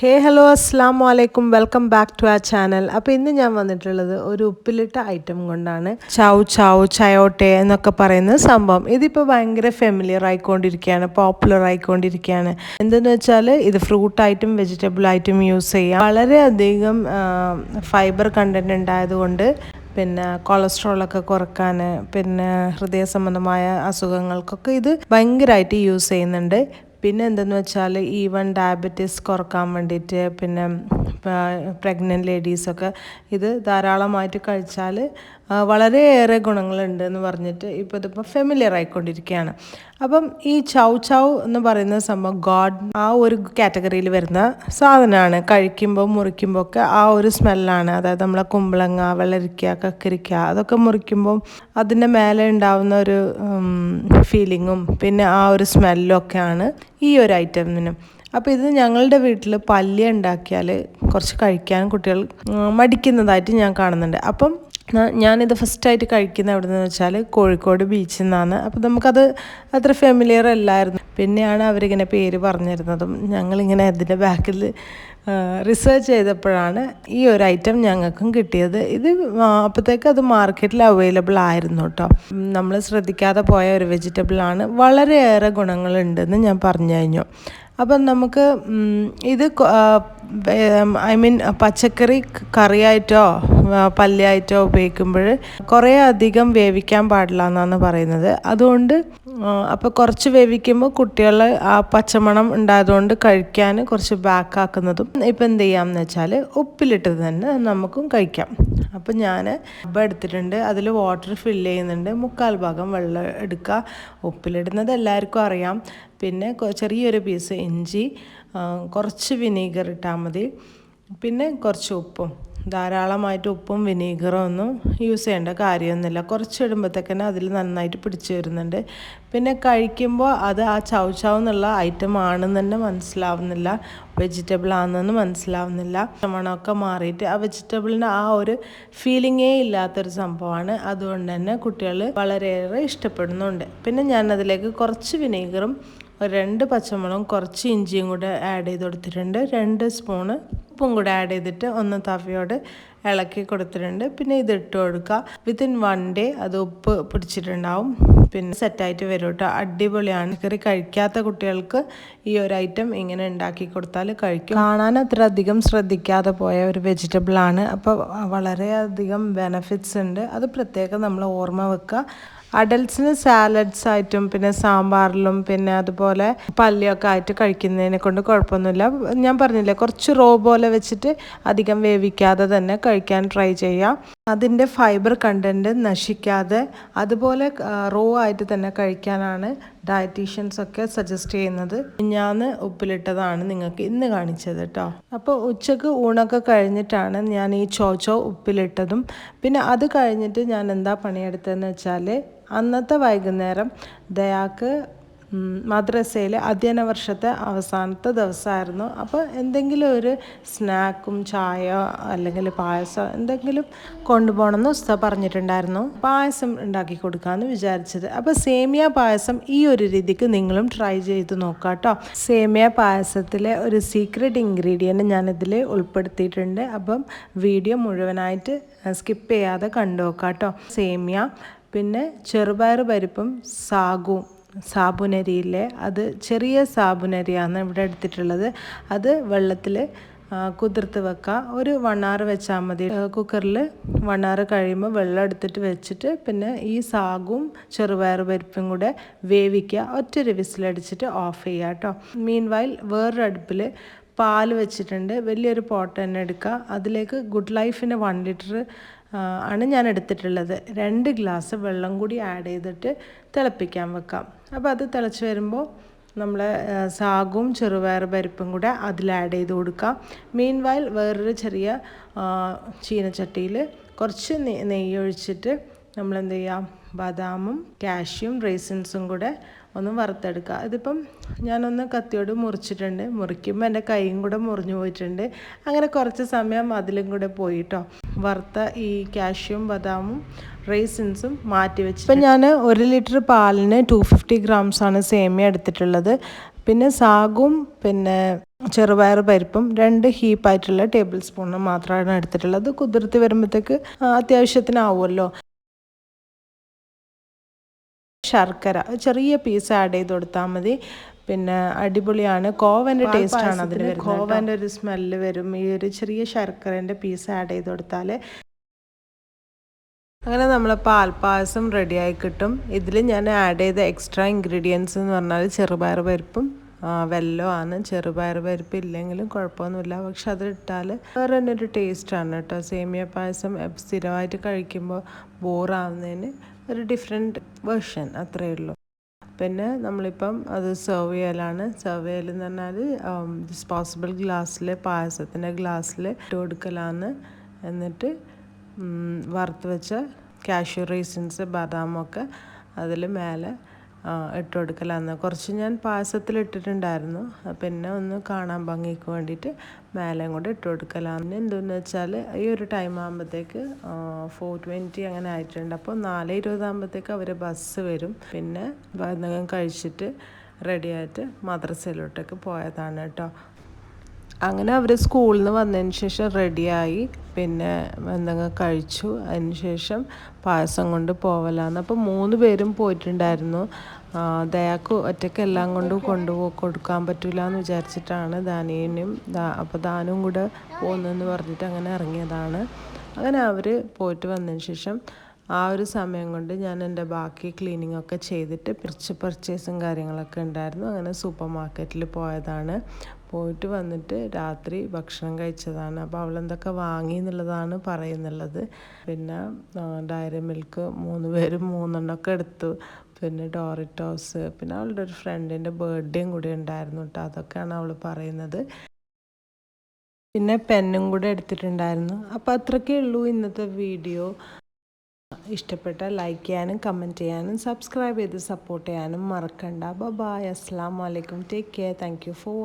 ഹേ hello അസ്സാം വലൈക്കും welcome back to ആ ചാനൽ അപ്പോൾ ഇന്ന് ഞാൻ വന്നിട്ടുള്ളത് ഒരു ഉപ്പിലിട്ട ഐറ്റം കൊണ്ടാണ്. ചാവ് ചാവ് ചയോട്ടെ എന്നൊക്കെ പറയുന്ന സംഭവം. ഇതിപ്പോൾ ഭയങ്കര ഫെമിലിയർ ആയിക്കൊണ്ടിരിക്കുകയാണ് പോപ്പുലർ ആയിക്കൊണ്ടിരിക്കുകയാണ്. എന്തെന്ന് വെച്ചാൽ ഇത് ഫ്രൂട്ട് ആയിട്ടും വെജിറ്റബിൾ ആയിട്ടും യൂസ് ചെയ്യാം. വളരെയധികം ഫൈബർ കണ്ടന്റ് ഉണ്ടായതുകൊണ്ട് പിന്നെ കൊളസ്ട്രോളൊക്കെ കുറയ്ക്കാൻ പിന്നെ ഹൃദയ സംബന്ധമായ അസുഖങ്ങൾക്കൊക്കെ ഇത് ഭയങ്കരമായിട്ട് യൂസ് ചെയ്യുന്നുണ്ട്. പിന്നെ എന്തെന്ന് വെച്ചാൽ ഈവൻ ഡയബറ്റീസ് കുറയ്ക്കാൻ വേണ്ടിയിട്ട് പിന്നെ പ്രഗ്നന്റ് ലേഡീസൊക്കെ ഇത് ധാരാളമായിട്ട് കഴിച്ചാൽ വളരെയേറെ ഗുണങ്ങളുണ്ട് എന്ന് പറഞ്ഞിട്ട് ഇപ്പോൾ ഇതിപ്പോൾ ഫെമിലിയർ ആയിക്കൊണ്ടിരിക്കുകയാണ്. അപ്പം ഈ ചൗ ചൗ എന്ന് പറയുന്ന സംഭവം ഗോഡ് ആ ഒരു കാറ്റഗറിയിൽ വരുന്ന സാധനമാണ്. കഴിക്കുമ്പോൾ മുറിക്കുമ്പോൾ ഒക്കെ ആ ഒരു സ്മെല്ലാണ് അതായത് നമ്മളെ കുമ്പളങ്ങ വെള്ളരിക്ക കക്കരിക്ക അതൊക്കെ മുറിക്കുമ്പോൾ അതിന്റെ മേലെ ഉണ്ടാവുന്ന ഒരു ഫീലിങ്ങും പിന്നെ ആ ഒരു സ്മെല്ലും ഒക്കെയാണ് ഈ ഒരു ഐറ്റമിനും അപ്പോൾ ഇത് ഞങ്ങളുടെ വീട്ടിൽ പല്യ ഉണ്ടാക്കിയാൽ കുറച്ച് കഴിക്കാൻ കുട്ടികൾ മടിക്കുന്നതായിട്ട് ഞാൻ കാണുന്നുണ്ട്. അപ്പം ഞാനിത് ഫസ്റ്റായിട്ട് കഴിക്കുന്ന എവിടെ നിന്ന് വെച്ചാൽ കോഴിക്കോട് ബീച്ചിൽ നിന്നാണ് അപ്പോൾ നമുക്കത് അത്ര ഫെമിലിയർ അല്ലായിരുന്നു. പിന്നെയാണ് അവരിങ്ങനെ പേര് പറഞ്ഞിരുന്നതും. ഞങ്ങളിങ്ങനെ അതിന്റെ ബാക്കിൽ റിസർച്ച് ചെയ്തപ്പോഴാണ് ഈ ഒരു ഐറ്റം ഞങ്ങൾക്കും കിട്ടിയത്. ഇത് അപ്പോഴത്തേക്ക് അത് മാർക്കറ്റിൽ അവൈലബിൾ ആയിരുന്നു കേട്ടോ നമ്മൾ ശ്രദ്ധിക്കാതെ പോയ ഒരു വെജിറ്റബിളാണ് വളരെയേറെ ഗുണങ്ങളുണ്ടെന്ന് ഞാൻ പറഞ്ഞു കഴിഞ്ഞു. അപ്പം നമുക്ക് ഇത് ഐ മീൻ പച്ചക്കറി കറിയായിട്ടോ പല്ലായിട്ടോ ഉപയോഗിക്കുമ്പോൾ കുറേ അധികം വേവിക്കാൻ പാടില്ല എന്നാണ് പറയുന്നത്. അതുകൊണ്ട് അപ്പോൾ കുറച്ച് വേവിക്കുമ്പോൾ കുട്ടികളെ ആ പച്ചമണം ഉണ്ടായതുകൊണ്ട് കഴിക്കാൻ കുറച്ച് ബാക്കാക്കുന്നതും ഇപ്പം എന്ത് ചെയ്യാമെന്ന് വെച്ചാൽ ഉപ്പിലിട്ട് തന്നെ നമുക്കും കഴിക്കാം. അപ്പം ഞാൻ ഡബ്ബ എടുത്തിട്ടുണ്ട്. അതിൽ വാട്ടർ ഫില്ല് ചെയ്യുന്നുണ്ട്. മുക്കാൽ ഭാഗം വെള്ളം എടുക്കുക ഉപ്പിലിടുന്നത് എല്ലാവർക്കും അറിയാം. പിന്നെ ചെറിയൊരു പീസ് ഇഞ്ചി കുറച്ച് വിനീഗർ ഇട്ടാൽ മതി. പിന്നെ കുറച്ച് ഉപ്പും. ധാരാളമായിട്ട് ഉപ്പും വിനീഗറും ഒന്നും യൂസ് ചെയ്യേണ്ട കാര്യമൊന്നുമില്ല. കുറച്ച് ഇടുമ്പോഴത്തേക്കന്നെ അതിൽ നന്നായിട്ട് പിടിച്ചു വരുന്നുണ്ട്. പിന്നെ കഴിക്കുമ്പോൾ അത് ആ ചവ് ചവ് എന്നുള്ള ഐറ്റം ആണെന്ന് തന്നെ മനസ്സിലാവുന്നില്ല. വെജിറ്റബിൾ ആണെന്ന് മനസ്സിലാവുന്നില്ല. മണമൊക്കെ മാറിയിട്ട് ആ വെജിറ്റബിളിന് ആ ഒരു ഫീലിങ്ങേ ഇല്ലാത്തൊരു സംഭവമാണ്. അതുകൊണ്ട് തന്നെ കുട്ടികൾ വളരെയേറെ ഇഷ്ടപ്പെടുന്നുണ്ട്. പിന്നെ ഞാൻ അതിലേക്ക് കുറച്ച് വിനീഗറും രണ്ട് പച്ചമുളകും കുറച്ച് ഇഞ്ചിയും കൂടെ ആഡ് ചെയ്ത് കൊടുത്തിട്ടുണ്ട്. രണ്ട് സ്പൂണ് ഉപ്പും കൂടെ ആഡ് ചെയ്തിട്ട് ഒന്ന് തവയോട് ഇളക്കി കൊടുത്തിട്ടുണ്ട്. പിന്നെ ഇത് ഇട്ട് കൊടുക്കുക. വിത്തിൻ വൺ ഡേ അത് ഉപ്പ് പിടിച്ചിട്ടുണ്ടാവും. പിന്നെ സെറ്റായിട്ട് വരും കേട്ടോ അടിപൊളിയാണ്. കറി കഴിക്കാത്ത കുട്ടികൾക്ക് ഈ ഒരു ഐറ്റം ഇങ്ങനെ ഉണ്ടാക്കി കൊടുത്താൽ കഴിക്കും. കാണാൻ അത്ര അധികം ശ്രദ്ധിക്കാതെ പോയ ഒരു വെജിറ്റബിൾ ആണ്. അപ്പോൾ വളരെയധികം ബെനഫിറ്റ്സ് ഉണ്ട്. അത് പ്രത്യേകം നമ്മൾ ഓർമ്മ വെക്കുക. അഡൽട്ട്സിന് സാലഡ്സ് ആയിട്ടും പിന്നെ സാമ്പാറിലും പിന്നെ അതുപോലെ പല്ലിയൊക്കെ ആയിട്ട് കഴിക്കുന്നതിനെ കൊണ്ട് കുഴപ്പമൊന്നുമില്ല. ഞാൻ പറഞ്ഞില്ലേ കുറച്ച് റോ പോലെ വെച്ചിട്ട് അധികം വേവിക്കാതെ തന്നെ കഴിക്കാൻ ട്രൈ ചെയ്യാം. അതിന്റെ ഫൈബർ കണ്ടന്റ് നശിക്കാതെ അതുപോലെ റോ ആയിട്ട് തന്നെ കഴിക്കാനാണ് ഡയറ്റീഷ്യൻസ് ഒക്കെ സജസ്റ്റ് ചെയ്യുന്നത്. ഞാൻ ഉപ്പിലിട്ടതാണ് നിങ്ങൾക്ക് ഇന്ന് കാണിച്ചത് കേട്ടോ അപ്പോൾ ഉച്ചയ്ക്ക് ഊണൊക്കെ കഴിഞ്ഞിട്ടാണ് ഞാൻ ഈ ചോച്ചോ ഉപ്പിലിട്ടതും. പിന്നെ അത് കഴിഞ്ഞിട്ട് ഞാൻ എന്താ പണിയെടുത്തതെന്ന് വെച്ചാൽ അന്നത്തെ വൈകുന്നേരം ദയാക്ക് മദ്രസയിൽ അധ്യയന വർഷത്തെ അവസാനത്തെ ദിവസമായിരുന്നു. അപ്പോൾ എന്തെങ്കിലും ഒരു സ്നാക്കും ചായ അല്ലെങ്കിൽ പായസം എന്തെങ്കിലും കൊണ്ടുപോകണമെന്ന് ഉസ്ത പറഞ്ഞിട്ടുണ്ടായിരുന്നു. പായസം ഉണ്ടാക്കി കൊടുക്കാമെന്ന് വിചാരിച്ചത്. അപ്പോൾ സേമിയ പായസം ഈ ഒരു രീതിക്ക് നിങ്ങളും ട്രൈ ചെയ്ത് നോക്കാം കേട്ടോ. സേമിയ പായസത്തിലെ ഒരു സീക്രട്ട് ഇൻഗ്രീഡിയന്റ് ഞാനിതിൽ ഉൾപ്പെടുത്തിയിട്ടുണ്ട്. അപ്പം വീഡിയോ മുഴുവനായിട്ട് സ്കിപ്പ് ചെയ്യാതെ കണ്ടു നോക്കാം കേട്ടോ. സേമിയ പിന്നെ ചെറുപയർ പരിപ്പും സാഗും സാബുനരിയിലെ അത് ചെറിയ സാബുനരിയാണ് ഇവിടെ എടുത്തിട്ടുള്ളത്. അത് വെള്ളത്തിൽ കുതിർത്ത് വെക്കുക ഒരു വണ്ണാറ് വെച്ചാൽ മതി. കുക്കറിൽ വണ്ണാറ് കഴിയുമ്പോൾ വെള്ളം എടുത്തിട്ട് വെച്ചിട്ട് പിന്നെ ഈ സാഗും ചെറുപയർ പരിപ്പും കൂടെ വേവിക്കുക. ഒറ്റൊരു വിസിലടിച്ചിട്ട് ഓഫ് ചെയ്യുക കേട്ടോ മീൻ വൈൽ വേറൊരു അടുപ്പിൽ പാൽ വെച്ചിട്ടുണ്ട്. വലിയൊരു പോട്ട് തന്നെ എടുക്കുക അതിലേക്ക് ഗുഡ് ലൈഫിന്റെ വൺ ലിറ്റർ ആണ് ഞാൻ എടുത്തിട്ടുള്ളത്. രണ്ട് ഗ്ലാസ് വെള്ളം കൂടി ആഡ് ചെയ്തിട്ട് തിളപ്പിക്കാൻ വെക്കാം. അപ്പോൾ അത് തിളച്ച് വരുമ്പോൾ നമ്മൾ സാഗും ചെറുപയർ പരിപ്പും കൂടെ അതിൽ ആഡ് ചെയ്ത് കൊടുക്കാം. മീൻ വയൽ വേറൊരു ചെറിയ ചീനച്ചട്ടിയിൽ കുറച്ച് നെയ്യ് ഒഴിച്ചിട്ട് നമ്മൾ എന്ത് ചെയ്യാം ബദാമും കാഷ്യും റേസിൻസും കൂടെ ഒന്ന് വറുത്തെടുക്കുക. ഇതിപ്പം ഞാനൊന്ന് കത്തിയോട് മുറിച്ചിട്ടുണ്ട്. മുറിക്കുമ്പോൾ എന്റെ കൈയും കൂടെ മുറിഞ്ഞു പോയിട്ടുണ്ട്. അങ്ങനെ കുറച്ച് സമയം അതിലും കൂടെ പോയിട്ടോ. വറുത്ത ഈ കാഷ്യും ബദാമും റേസിൻസും മാറ്റി വെച്ച് ഇപ്പം ഞാൻ ഒരു ലിറ്റർ പാലിന് ടു ഫിഫ്റ്റി ഗ്രാംസാണ് സേമിയ എടുത്തിട്ടുള്ളത്. പിന്നെ സാഗും പിന്നെ ചെറുപയർ പരിപ്പും രണ്ട് ഹീപ്പായിട്ടുള്ള ടേബിൾ സ്പൂൺ മാത്രമാണ് എടുത്തിട്ടുള്ളത്. കുതിർത്തി വരുമ്പോഴത്തേക്ക് അത്യാവശ്യത്തിനാവുമല്ലോ. ശർക്കര. ചെറിയ പീസ് ആഡ് ചെയ്ത് കൊടുത്താൽ മതി. പിന്നെ അടിപൊളിയാണ്. കോവന്റെ ടേസ്റ്റ് ആണ് അതിന് കോവന്റെ ഒരു സ്മെല്ല് വരും. ഈ ഒരു ചെറിയ ശർക്കരന്റെ പീസ് ആഡ് ചെയ്ത് കൊടുത്താൽ അങ്ങനെ നമ്മളെ പാൽപ്പായസം റെഡിയായി കിട്ടും. ഇതിൽ ഞാൻ ആഡ് ചെയ്ത എക്സ്ട്രാ ഇൻഗ്രീഡിയൻസ് എന്ന് പറഞ്ഞാൽ ചെറുപയർ പരിപ്പും വെല്ലോ ആണ്. ചെറുപയർ പരിപ്പ് ഇല്ലെങ്കിലും കുഴപ്പമൊന്നുമില്ല. പക്ഷെ അത് ഇട്ടാൽ വേറെ തന്നെ ഒരു ടേസ്റ്റാണ് കേട്ടോ. സേമിയ പായസം സ്ഥിരമായിട്ട് കഴിക്കുമ്പോൾ ബോറാവുന്നതിന് ഒരു ഡിഫറെന്റ് വേർഷൻ അത്രയേ ഉള്ളൂ. പിന്നെ നമ്മളിപ്പം അത് സെർവ് ചെയ്യലാണ്. സെർവ് ചെയ്യലെന്ന് പറഞ്ഞാൽ ഡിസ്പോസിബിൾ ഗ്ലാസ്സിൽ പായസത്തിന്റെ ഗ്ലാസ്സിൽ ഇട്ട് കൊടുക്കലാണ്. എന്നിട്ട് വറുത്ത് വെച്ച കാഷ്യൂ റീസൻസ് ബദാമൊക്കെ അതിൽ മേലെ ഇട്ട് കൊടുക്കലാന്ന് കുറച്ച് ഞാൻ പായസത്തിൽ ഇട്ടിട്ടുണ്ടായിരുന്നു പിന്നെ ഒന്ന് കാണാൻ ഭംഗിക്ക് വേണ്ടിയിട്ട് മേലെയും കൂടെ ഇട്ട് കൊടുക്കലാന്ന് എന്തെന്ന് വെച്ചാൽ ഈ ഒരു ടൈം ആകുമ്പോഴത്തേക്ക് ഫോർ ട്വന്റി അങ്ങനെ ആയിട്ടുണ്ട്. അപ്പോൾ നാല് ഇരുപതാകുമ്പോഴത്തേക്ക് അവർ ബസ് വരും. പിന്നെ എന്തെങ്കിലും കഴിച്ചിട്ട് റെഡിയായിട്ട് മദ്രസയിലോട്ടേക്ക് പോയതാണ് കേട്ടോ. അങ്ങനെ അവർ സ്കൂളിൽ നിന്ന് വന്നതിന് ശേഷം റെഡിയായി. പിന്നെ എന്തെങ്കിലും കഴിച്ചു. അതിന് ശേഷം പായസം കൊണ്ട് പോവലാന്ന്. അപ്പോൾ മൂന്ന് പേരും പോയിട്ടുണ്ടായിരുന്നു. ദയാക്ക് ഒറ്റയ്ക്ക് എല്ലാം കൊണ്ടും കൊണ്ടുപോ കൊടുക്കാൻ പറ്റില്ല എന്ന് വിചാരിച്ചിട്ടാണ് ദാനീനും അപ്പോൾ ദാനും കൂടെ പോകുന്നെന്ന് പറഞ്ഞിട്ട് അങ്ങനെ ഇറങ്ങിയതാണ്. അങ്ങനെ അവർ പോയിട്ട് വന്നതിന് ശേഷം ആ ഒരു സമയം കൊണ്ട് ഞാൻ എന്റെ ബാക്കി ക്ലീനിങ് ഒക്കെ ചെയ്തിട്ട് കുറച്ച് പർച്ചേസും കാര്യങ്ങളൊക്കെ ഉണ്ടായിരുന്നു. അങ്ങനെ സൂപ്പർ മാർക്കറ്റിൽ പോയതാണ്. പോയിട്ട് വന്നിട്ട് രാത്രി ഭക്ഷണം കഴിച്ചതാണ്. അപ്പോൾ അവളെന്തൊക്കെ വാങ്ങി എന്നുള്ളതാണ് പറയുന്നുള്ളത്. പിന്നെ ഡയറി മിൽക്ക് മൂന്ന് പേരും മൂന്നെണ്ണമൊക്കെ എടുത്തു. പിന്നെ ഡോറിറ്റോസ്. പിന്നെ അവളുടെ ഒരു ഫ്രണ്ടിന്റെ ബർത്ത്ഡേയും കൂടി ഉണ്ടായിരുന്നു കേട്ടോ. അതൊക്കെയാണ് അവൾ പറയുന്നത്. പിന്നെ പെന്നും കൂടെ എടുത്തിട്ടുണ്ടായിരുന്നു. അപ്പോൾ അത്രയ്ക്കേ ഉള്ളൂ ഇന്നത്തെ വീഡിയോ. ഇഷ്ടപ്പെട്ട ലൈക്ക് ചെയ്യാനും കമന്റ് ചെയ്യാനും സബ്സ്ക്രൈബ് ചെയ്ത് സപ്പോർട്ട് ചെയ്യാനും മറക്കണ്ട. ബൈ അസ്സാം വലൈക്കും take care thank you for